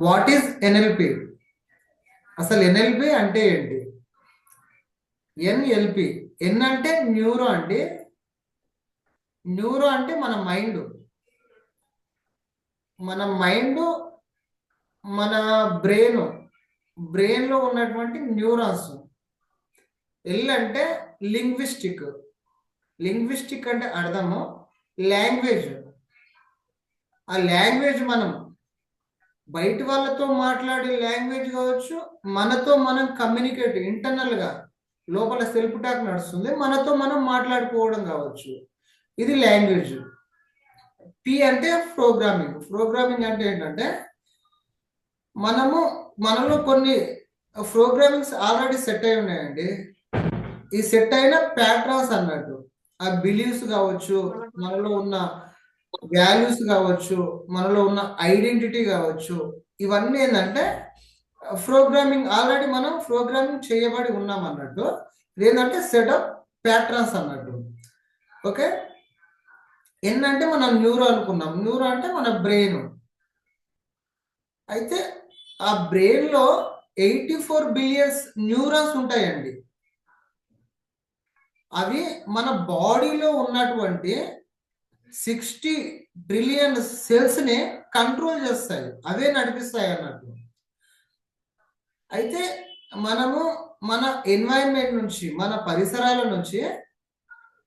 What is NLP అసలు NLP అంటే ఏంటి? ఎన్ఎల్పి ఎన్ అంటే న్యూరో అండి. న్యూరో అంటే మన మైండ్ మన మైండ్ మన బ్రెయిన్ బ్రెయిన్లో ఉన్నటువంటి న్యూరాన్స్ ఎల్ అంటే లింగ్విస్టిక్ లింగ్విస్టిక్ అంటే అర్థము. లాంగ్వేజ్ ఆ లాంగ్వేజ్ మనం బయట వాళ్ళతో మాట్లాడే లాంగ్వేజ్ కావచ్చు మనతో మనం కమ్యూనికేట్ ఇంటర్నల్గా లోపల సెల్ఫ్ టాక్ నడుస్తుంది మనతో మనం మాట్లాడుకోవడం కావచ్చు. ఇది లాంగ్వేజ్. పి అంటే ప్రోగ్రామింగ్ ప్రోగ్రామింగ్ అంటే ఏంటంటే మనము మనలో కొన్ని ప్రోగ్రామింగ్స్ ఆల్రెడీ సెట్ అయి ఉన్నాయండి. ఈ సెట్ అయిన ప్యాట్రాన్స్ అన్నట్టు ఆ బిలీవ్స్ కావచ్చు మనలో ఉన్న వాల్యూస్ కావచ్చు మనలో ఉన్న ఐడెంటిటీ కావచ్చు ఇవన్నీ ఏంటంటే ప్రోగ్రామింగ్ ఆల్రెడీ మనం ప్రోగ్రామింగ్ చేయబడి ఉన్నాం అన్నట్టు ఏంటంటే సెటప్ ప్యాట్రన్స్ అన్నట్టు. ఓకే? ఏంటంటే మనం న్యూరో అనుకున్నాం. న్యూరో అంటే మన బ్రెయిన్. అయితే ఆ బ్రెయిన్లో ఎయిటీ ఫోర్ బిలియన్స్ న్యూరాన్స్ ఉంటాయండి. అవి మన బాడీలో ఉన్నటువంటి సిక్స్టీ ట్రిలియన్ సెల్స్ని కంట్రోల్ చేస్తాయి. అవే నడిపిస్తాయి అన్నట్టు. అయితే మనము మన ఎన్వైరన్మెంట్ నుంచి మన పరిసరాల నుంచి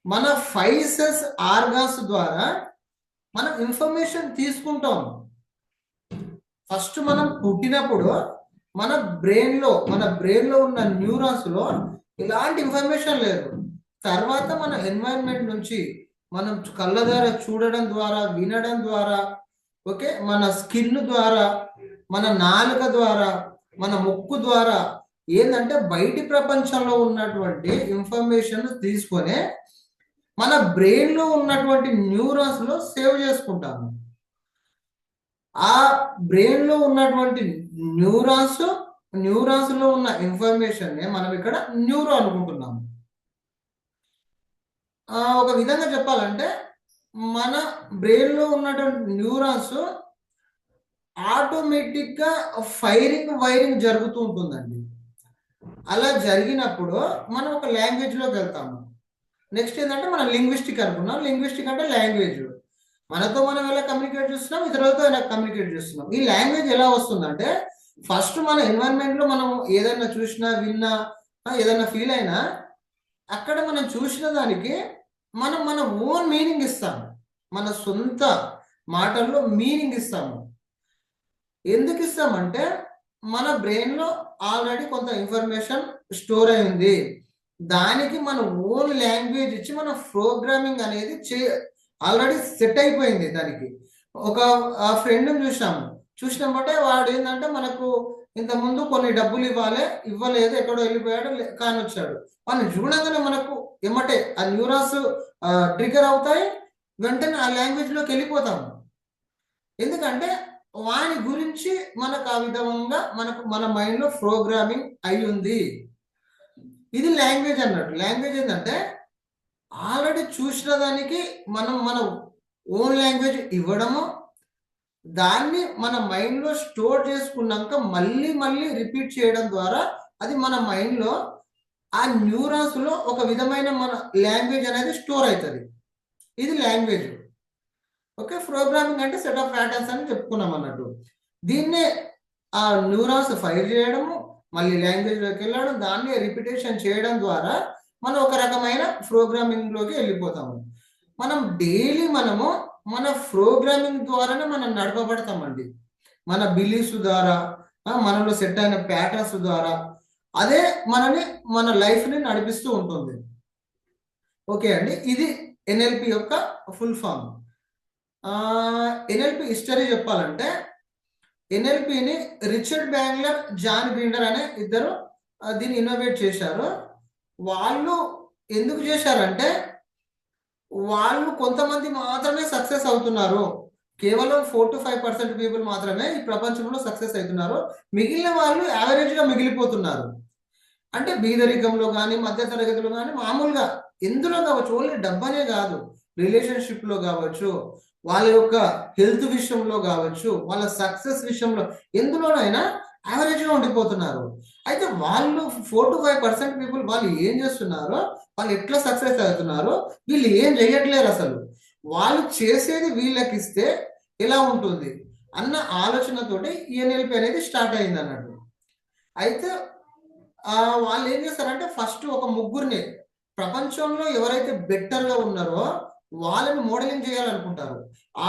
మన ఫైవ్ సెన్స్ ఆర్గాన్స్ ద్వారా మనం ఇన్ఫర్మేషన్ తీసుకుంటాం. ఫస్ట్ మనం పుట్టినప్పుడు మన బ్రెయిన్లో మన బ్రెయిన్లో ఉన్న న్యూరాన్స్లో ఇలాంటి ఇన్ఫర్మేషన్ లేదు. తర్వాత మన ఎన్వైరన్మెంట్ నుంచి మనం కళ్ళ ద్వారా చూడడం ద్వారా వినడం ద్వారా ఓకే? మన స్కిన్ ద్వారా మన నాలుక ద్వారా మన ముక్కు ద్వారా ఏంటంటే బయటి ప్రపంచంలో ఉన్నటువంటి ఇన్ఫర్మేషన్ తీసుకొని మన బ్రెయిన్లో ఉన్నటువంటి న్యూరాన్స్లో సేవ్ చేసుకుంటాము. ఆ బ్రెయిన్లో ఉన్నటువంటి న్యూరాన్స్ న్యూరాన్స్లో ఉన్న ఇన్ఫర్మేషన్ మనం ఇక్కడ న్యూరో అనుకుంటున్నాం. ఒక విధంగా చెప్పాలంటే మన బ్రెయిన్లో ఉన్నటువంటి న్యూరాన్స్ ఆటోమేటిక్గా ఫైరింగ్ వైరింగ్ జరుగుతూ ఉంటుందండి. అలా జరిగినప్పుడు మనం ఒక లాంగ్వేజ్లోకి వెళ్తాము. నెక్స్ట్ ఏంటంటే మనం లింగ్విస్టిక్ అనుకున్నాం లింగ్విస్టిక్ అంటే లాంగ్వేజ్. మనతో మనం ఎలా కమ్యూనికేట్ చేస్తున్నాం? ఇతరులతో ఎలా కమ్యూనికేట్ చేస్తున్నాం? ఈ లాంగ్వేజ్ ఎలా వస్తుందంటే ఫస్ట్ మన ఎన్వైరన్మెంట్లో మనం ఏదైనా చూసినా విన్నా ఏదైనా ఫీల్ అయినా అక్కడ మనం చూసిన దానికి మనం మన ఓన్ మీనింగ్ ఇస్తాము. మన సొంత మాటల్లో మీనింగ్ ఇస్తాము. ఎందుకు ఇస్తామంటే మన బ్రెయిన్లో ఆల్రెడీ కొంత ఇన్ఫర్మేషన్ స్టోర్ అయింది. దానికి మన ఓన్ లాంగ్వేజ్ ఇచ్చి మన ప్రోగ్రామింగ్ అనేది చే ఆల్రెడీ సెట్ అయిపోయింది దానికి. ఒక ఫ్రెండ్ని చూసాము. చూసినామంటే వాడు ఏంటంటే మనకు ఇంతకుముందు కొన్ని డబ్బులు ఇవ్వాలి ఇవ్వలేదు ఎక్కడో వెళ్ళిపోయాడు లే- వచ్చాడు వాడిని చూడంగానే మనకు ఎమ్మటే ఆ న్యూరాన్స్ ట్రిగర్ అవుతాయి వెంటనే ఆ లాంగ్వేజ్లోకి వెళ్ళిపోతాము ఎందుకంటే వాని గురించి మనకు ఆ విధంగా మనకు మన మైండ్లో ప్రోగ్రామింగ్ అయి ఉంది. ఇది లాంగ్వేజ్ అన్నట్టు. లాంగ్వేజ్ ఏంటంటే ఆల్రెడీ చూసిన దానికి మనం మన ఓన్ లాంగ్వేజ్ ఇవ్వడము దాన్ని మన మైండ్లో స్టోర్ చేసుకున్నాక మళ్ళీ మళ్ళీ రిపీట్ చేయడం ద్వారా అది మన మైండ్లో ఆ న్యూరాన్స్లో ఒక విధమైన మన లాంగ్వేజ్ అనేది స్టోర్ అవుతుంది ఇది లాంగ్వేజ్. ఓకే ప్రోగ్రామింగ్ అంటే సెట్ ఆఫ్ ప్యాటర్న్స్ అని చెప్పుకున్నాం అన్నట్టు. దీన్నే ఆ న్యూరాన్స్ ఫైర్ చేయడము మళ్ళీ లాంగ్వేజ్లోకి వెళ్ళడం దాన్ని రిపిటేషన్ చేయడం ద్వారా మనం ఒక రకమైన ప్రోగ్రామింగ్లోకి వెళ్ళిపోతాము. మనం డైలీ మనము మన ప్రోగ్రామింగ్ ద్వారానే మనం నడపబడతామండి. మన బిలీఫ్స్ ద్వారా మనలో సెట్ అయిన ప్యాటర్న్స్ ద్వారా అదే మనని మన లైఫ్ని నడిపిస్తూ ఉంటుంది. ఓకే అండి ఇది ఎన్ఎల్పి యొక్క ఫుల్ ఫామ్. ఎన్ఎల్పి హిస్టరీ చెప్పాలంటే ఎన్ఎల్పిని రిచర్డ్ బ్యాంగ్లర్ జాన్ గ్రీండర్ అనే ఇద్దరు దీన్ని ఇన్నోవేట్ చేశారు. వాళ్ళు ఎందుకు చేశారంటే వాళ్ళు కొంతమంది మాత్రమే సక్సెస్ అవుతున్నారు. కేవలం four to five percent people మాత్రమే ఈ ప్రపంచంలో సక్సెస్ అవుతున్నారు. మిగిలిన వాళ్ళు యావరేజ్గా మిగిలిపోతున్నారు. అంటే బీదరికంలో కానీ మధ్య తరగతిలో కానీ మామూలుగా ఎందులో కావచ్చు ఓన్లీ డబ్బనే కాదు. రిలేషన్షిప్లో కావచ్చు వాళ్ళ యొక్క హెల్త్ విషయంలో కావచ్చు వాళ్ళ సక్సెస్ విషయంలో ఎందులోనైనా యావరేజ్గా ఉండిపోతున్నారు. అయితే వాళ్ళు four to five percent people వాళ్ళు ఏం చేస్తున్నారో వాళ్ళు ఎట్లా సక్సెస్ అవుతున్నారో? వీళ్ళు ఏం చేయట్లేరు అసలు. వాళ్ళు చేసేది వీళ్ళకి ఇస్తే ఎలా ఉంటుంది? అన్న ఆలోచనతోటి ఈఎన్ఎల్పి అనేది స్టార్ట్ అయింది అన్నట్టు. అయితే వాళ్ళు ఏం చేస్తారంటే ఫస్ట్ ఒక ముగ్గురిని ప్రపంచంలో ఎవరైతే బెటర్గా ఉన్నారో వాళ్ళని మోడలింగ్ చేయాలనుకుంటారు.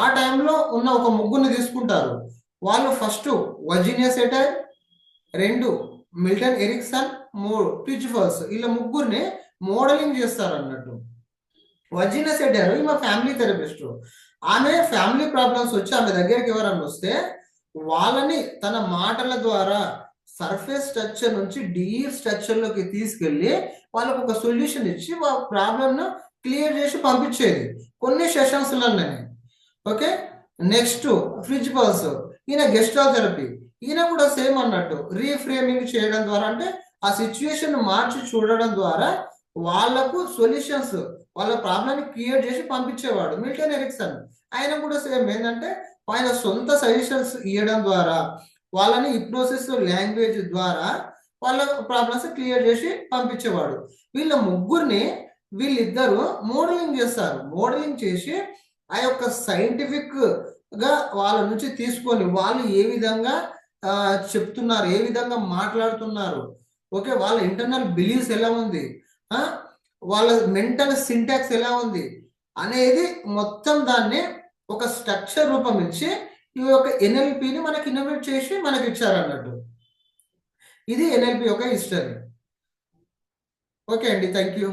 ఆ టైంలో ఉన్న ఒక ముగ్గురిని తీసుకుంటారు. వాళ్ళు ఫస్ట్ వర్జీనియా సెటర్ రెండు మిల్టన్ ఎరిక్సన్ మూడు పిచ్ఫర్స్ వీళ్ళ ముగ్గురిని మోడలింగ్ చేస్తారు అన్నట్టు. వజీన సెడ్ అని ఈమె ఫ్యామిలీ థెరపిస్ట్ ఆమె ఫ్యామిలీ ప్రాబ్లమ్స్ వచ్చి ఆమె దగ్గరికి ఎవరన్నా వస్తే వాళ్ళని తన మాటల ద్వారా సర్ఫేస్ స్ట్రక్చర్ నుంచి డీప్ స్ట్రక్చర్లోకి తీసుకెళ్ళి వాళ్ళకు ఒక సొల్యూషన్ ఇచ్చి వాళ్ళ ప్రాబ్లమ్ను క్లియర్ చేసి పంపించేది. కొన్ని సెషన్స్లోనే ఓకే? నెక్స్ట్ ఫ్రిడ్జ్ పల్స్ ఈయన గెస్ట్రా థెరపీ ఈయన కూడా సేమ్ అన్నట్టు. రీఫ్రేమింగ్ చేయడం ద్వారా అంటే ఆ సిచ్యుయేషన్ మార్చి చూడడం ద్వారా వాళ్ళకు సొల్యూషన్స్ వాళ్ళ ప్రాబ్లమ్ని క్రియేట్ చేసి పంపించేవాడు మిల్టన్ ఎరిక్సన్. ఆయన కూడా సేమ్ ఏంటంటే ఆయన సొంత సజెషన్స్ ఇవ్వడం ద్వారా వాళ్ళని హిప్నోసిస్ లాంగ్వేజ్ ద్వారా వాళ్ళ ప్రాబ్లమ్స్ క్లియర్ చేసి పంపించేవాడు. వీళ్ళ ముగ్గురిని వీళ్ళిద్దరు మోడలింగ్ చేస్తారు. మోడలింగ్ చేసి ఆ యొక్క సైంటిఫిక్గా వాళ్ళ నుంచి తీసుకొని వాళ్ళు ఏ విధంగా చెప్తున్నారు ఏ విధంగా మాట్లాడుతున్నారు. ఓకే వాళ్ళ ఇంటర్నల్ బిలీవ్స్ ఎలా ఉంది? వాళ్ళ మెంటల్ సింటాక్స్ ఎలా ఉంది? అనేది మొత్తం దాన్ని ఒక స్ట్రక్చర్ రూపం ఇచ్చి ఈ యొక్క ఎన్ఎల్పిని మనకి ఇన్నోవేట్ చేసి మనకి ఇచ్చారు అన్నట్టు ఇది ఎన్ఎల్పి యొక్క హిస్టరీ. ఓకే అండి థ్యాంక్ యూ.